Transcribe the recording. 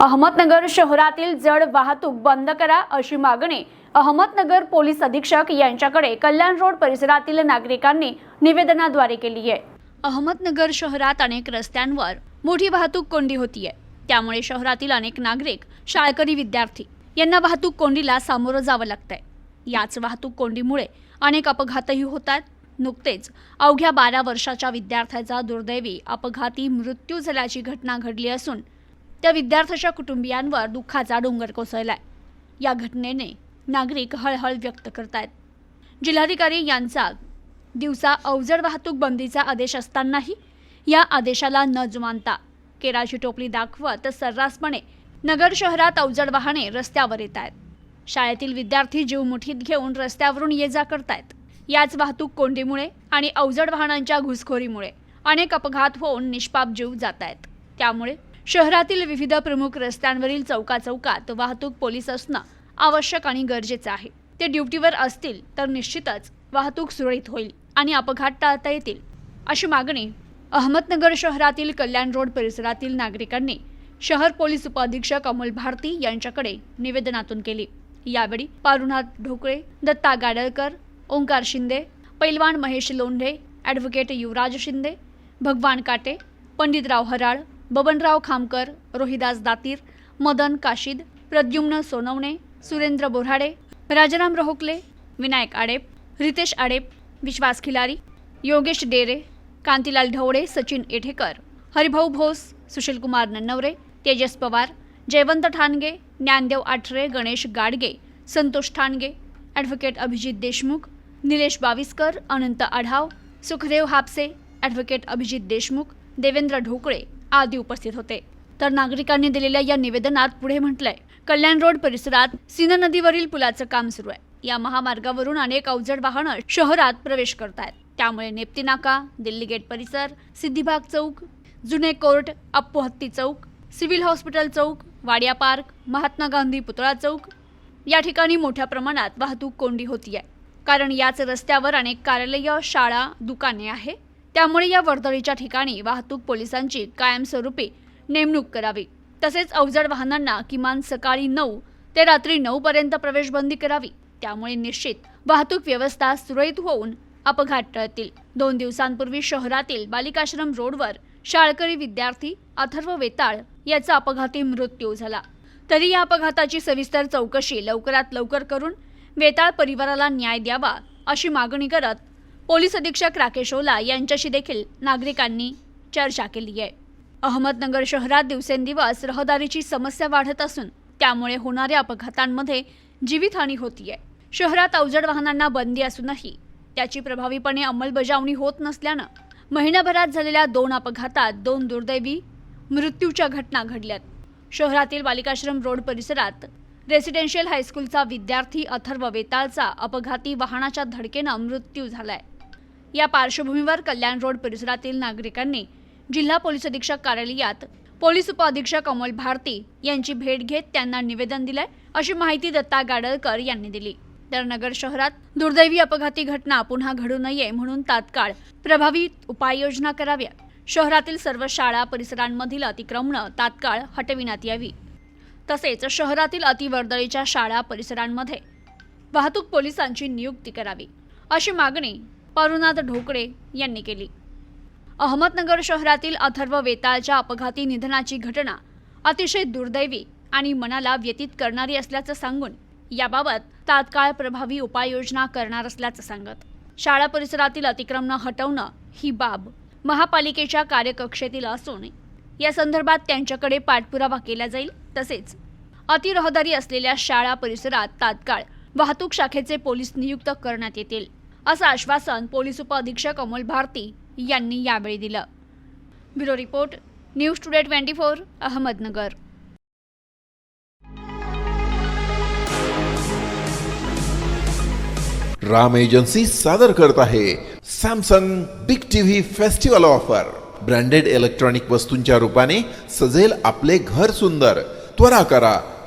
अहमदनगर शहरातील जड वाहतूक बंद करा अशी मागणी अहमदनगर पोलीस अधीक्षक यांच्याकडे कल्याण रोड परिसरातील नागरिकांनी निवेदनाद्वारे केली आहे. अहमदनगर शहरात अनेक रस्त्यांवर मोठी वाहतूक कोंडी होतीये. त्यामुळे शहरातील अनेक नागरिक शाळकरी विद्यार्थी यांना वाहतूक कोंडीला सामोरं जावं लागतंय. याच वाहतूक कोंडीमुळे अनेक अपघातही होतात. नुकतेच अवघ्या बारा वर्षाच्या विद्यार्थ्याचा दुर्दैवी अपघाती मृत्यू झाल्याची घटना घडली असून त्या विद्यार्थ्याच्या कुटुंबियांवर दुःखाचा डोंगर कोसळलाय. या घटनेने नागरिक हळहळ व्यक्त करतायत. जिल्हाधिकारी यांचा दिवसा अवजड वाहतूक बंदीचा आदेश असतानाही या आदेशाला न जुमानता केराची टोपली दाखवत सर्रासपणे नगर शहरात अवजड वाहने रस्त्यावर येत आहेत शाळेतील विद्यार्थी जीव मुठीत घेऊन रस्त्यावरून ये जा करतायत. याच वाहतूक कोंडीमुळे आणि अवजड वाहनांच्या घुसखोरीमुळे अनेक अपघात होऊन निष्पाप जीव जात आहेत त्यामुळे शहरातील विविध प्रमुख रस्त्यांवरील चौकाचौकात वाहतूक पोलीस असणं आवश्यक आणि गरजेचं आहे. ते ड्युटीवर असतील तर निश्चितच वाहतूक सुरळीत होईल आणि अपघात टाळता येतील अशी मागणी अहमदनगर शहरातील कल्याण रोड परिसरातील नागरिकांनी शहर पोलीस उपअधीक्षक अमोल भारती यांच्याकडे निवेदनातून केली. यावेळी पारुनाथ ढोकळे दत्ता गाडळकर ओंकार शिंदे पैलवान Mahesh Londhe advocate Yuvraj Shinde Bhagwan Kate Panditrao Haral Babanrao Khamkar Rohidas Datir Madan Kashid Pradyumna Sonawane Surendra Borade Rajaram Rohakale Vinayak Adep Ritesh Adep Vishwas Khilari Yogesh Dere Kantilal Dhawale Sachin Ethekar Haribhau Bhos Sushilkumar Nannaware Tejas Pawar Jaywant Thange Dnyandev Aathare Ganesh Gadge Santosh Thange advocate Abhijit Deshmukh Nilesh Baviskar Anant Adhav Sukhdev Hapse advocate Abhijit Deshmukh Devendra Dhokale आदी उपस्थित होते. तर नागरिकांनी दिलेल्या या निवेदनात पुढे म्हटलंय कल्याण रोड परिसरात सीना नदीवरील पुलाचं काम सुरू आहे. या महामार्गावरून अनेक अवजड वाहनं शहरात प्रवेश करत आहेत त्यामुळे नेप्ती नाका दिल्ली गेट परिसर सिद्धिबाग चौक जुने कोर्ट अप्पू हत्ती चौक सिव्हिल हॉस्पिटल चौक वाडिया पार्क महात्मा गांधी पुतळा चौक या ठिकाणी मोठ्या प्रमाणात वाहतूक कोंडी होती आहे कारण याच रस्त्यावर अनेक कार्यालय शाळा दुकाने आहे. त्यामुळे या वर्दळीच्या ठिकाणी वाहतूक पोलिसांची कायमस्वरूपी नेमणूक करावी. तसेच अवजड वाहनांना किमान सकाळी नऊ ते रात्री नऊ पर्यंत प्रवेशबंदी करावी. त्यामुळे निश्चित वाहतूक व्यवस्था सुरळीत होऊन अपघात टळतील. दोन दिवसांपूर्वी शहरातील बालिकाश्रम रोडवर शाळकरी विद्यार्थी अथर्व वेताळ याचा अपघाती मृत्यू झाला. तरी या अपघाताची सविस्तर चौकशी लवकरात लवकर करून वेताळ परिवाराला न्याय द्यावा अशी मागणी करत पोलीस अधीक्षक राकेश ओला यांच्याशी देखील नागरिकांनी चर्चा केली आहे. अहमदनगर शहरात दिवसेंदिवस रहदारीची समस्या वाढत असून त्यामुळे होणाऱ्या अपघातांमध्ये जीवितहानी होतीये. शहरात अवजड वाहनांना बंदी असूनही त्याची प्रभावीपणे अंमलबजावणी होत नसल्यानं महिनाभरात झालेल्या दोन अपघातात दोन दुर्दैवी मृत्यूच्या घटना घडल्यात. शहरातील बालिकाश्रम रोड परिसरात रेसिडेन्शियल हायस्कूलचा विद्यार्थी अथर्व वेताळचा अपघाती वाहनाच्या धडकेनं मृत्यू झालाय. या पार्श्वभूमीवर कल्याण रोड परिसरातील नागरिकांनी जिल्हा पोलीस अधीक्षक कार्यालयात पोलीस उपअधीक्षक अमोल भारती यांची भेट घेत त्यांना निवेदन दिलंय अशी माहिती दत्ता गाडळकर यांनी दिली. तर नगर शहरात दुर्दैवी अपघाती घटना पुन्हा घडू नये म्हणून तात्काळ प्रभावी उपाययोजना कराव्या शहरातील सर्व शाळा परिसरांमधील अतिक्रमणं तात्काळ हटविण्यात यावी. तसेच शहरातील अतिवर्दळीच्या शाळा परिसरांमध्ये वाहतूक पोलिसांची नियुक्ती करावी अशी मागणी परुनाथ ढोकळे यांनी केली. अहमदनगर शहरातील अथर्व वेताळच्या अपघाती निधनाची घटना अतिशय दुर्दैवी आणि मनाला व्यतीत करणारी असल्याचं सांगून याबाबत तात्काळ प्रभावी उपाययोजना करणार असल्याचं सांगत. शाळा परिसरातील अतिक्रमणं हटवणं ही बाब महापालिकेच्या कार्यकक्षेतील असून या संदर्भात त्यांच्याकडे पाठपुरावा केला जाईल. तसेच अतिरहदारी असलेल्या शाळा परिसरात तात्काळ वाहतूक शाखेचे पोलीस नियुक्त करण्यात येतील. असं आश्वासन पोलीस उपअधीक्षक अमोल भारती यांनी यावेळी दिलं. Bureau report news today twenty four Ahmednagar. Ram agency सादर करत आहे Samsung big TV festival offer. Branded electronic वस्तूंच्या रूपाने सजेल आपले घर सुंदर. त्वरा करा.